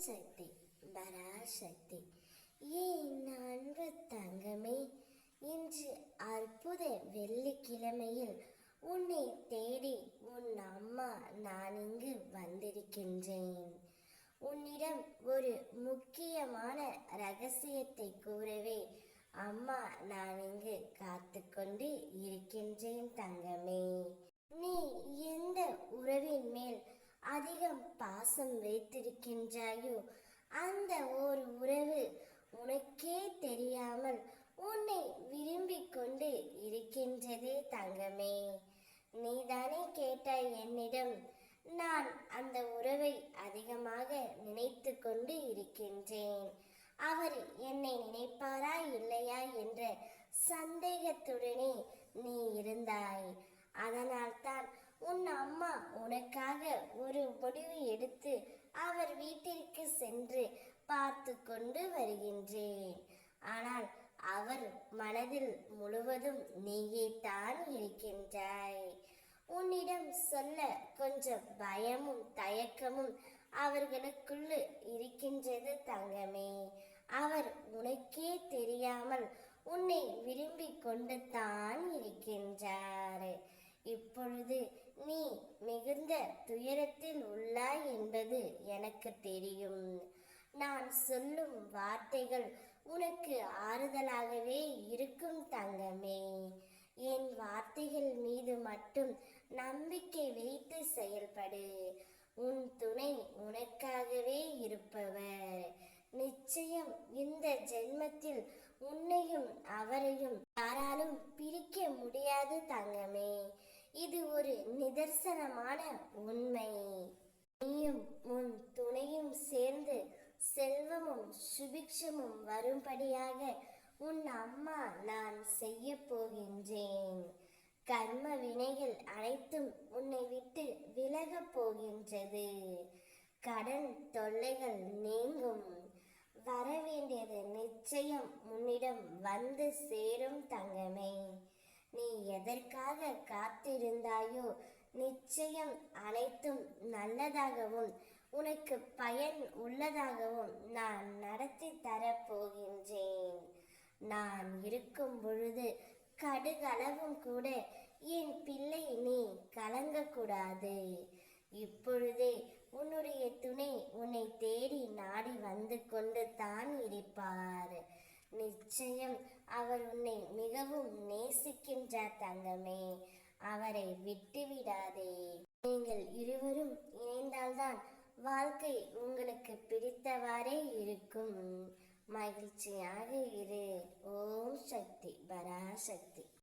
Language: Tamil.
சக்தி பராசக்தி ஏன் அன்பு தங்கமே? இன்று அற்புத வெள்ளிக்கிழமையில் உன்னை தேடி உன் அம்மா நான் இங்கு வந்திருக்கின்றேன். உன்னிடம் ஒரு முக்கியமான ரகசியத்தை கூறவே அம்மா நான் இங்கு காத்து கொண்டு இருக்கின்றேன் தங்கமே. நீ எந்த உறவின் மேல் அதிகம் பாசம் வைத்திருக்கின்றாயோ? அந்த ஓர் உறவு உனக்கே தெரியாமல் உன்னை விரும்பிக் கொண்டு இருக்கின்றதே தங்கமே. நீதானே கேட்டாய் என்னிடம் நான் அந்த உறவை அதிகமாக நினைத்து கொண்டு இருக்கின்றேன். அவர் என்னை நினைப்பாரா இல்லையா என்ற சந்தேகத்துடனே நீ இருந்தாய். அதனால்தான் உன் அம்மா உனக்காக ஒரு முடிவு எடுத்து அவர் வீட்டிற்கு சென்று பார்த்து கொண்டு வருகின்றேன். ஆனால் அவர் மனதில் முழுவதும் நீயே தான் இருக்கின்றாய். உன்னிடம் சொல்ல கொஞ்சம் பயமும் தயக்கமும் அவர்களுக்குள்ளு இருக்கின்றது தங்கமே. அவர் உனக்கே தெரியாமல் உன்னை விரும்பிக் கொண்டு தான் இருக்கின்றார். இப்பொழுது நீ மிகுந்த துயரத்தில் உள்ளாய் என்பது எனக்கு தெரியும். நான் சொல்லும் வார்த்தைகள் உனக்கு ஆறுதலாகவே இருக்கும் தங்கமே. என் வார்த்தைகள் மீது மட்டும் நம்பிக்கை வைத்து செயல்படு. உன் துணை உனக்காகவே இருப்பவர். நிச்சயம் இந்த ஜென்மத்தில் உன்னையும் அவரையும் நிதர்சனமான உண்மை. நீயும் உன் துணையும் சேர்ந்து செல்வமும் சுபிக்ஷமும் வரும்படியாக உன் அம்மா நான் செய்ய போகின்றேன். கர்ம வினைகள் அனைத்தும் உன்னை விட்டு விலகப் போகின்றது. கடன் தொல்லைகள் நீங்கும். வரவேண்டியது நிச்சயம் உன்னிடம் வந்து சேரும் தங்கமே. நீ எதற்காக காத்திருந்தாயோ நிச்சயம் அனைத்தும் நல்லதாகவும் உனக்கு பயன் உள்ளதாகவும் நான் நடத்தி தரப்போகின்றேன். நான் இருக்கும் பொழுது கடுகளவும் கூட என் பிள்ளை நீ கலங்கக்கூடாது. இப்பொழுதே உன்னுடைய துணை உன்னை தேடி நாடி வந்து கொண்டு தான் இருப்பார். நிச்சயம் அவர் உன்னை மிகவும் நேசிக்கின்றார் தங்கமே. அவரை விட்டுவிடாதே. நீங்கள் இருவரும் இணைந்தால்தான் வாழ்க்கை உங்களுக்கு பிடித்தவாறே இருக்கும். மகிழ்ச்சியாக இரு. ஓம் சக்தி பராசக்தி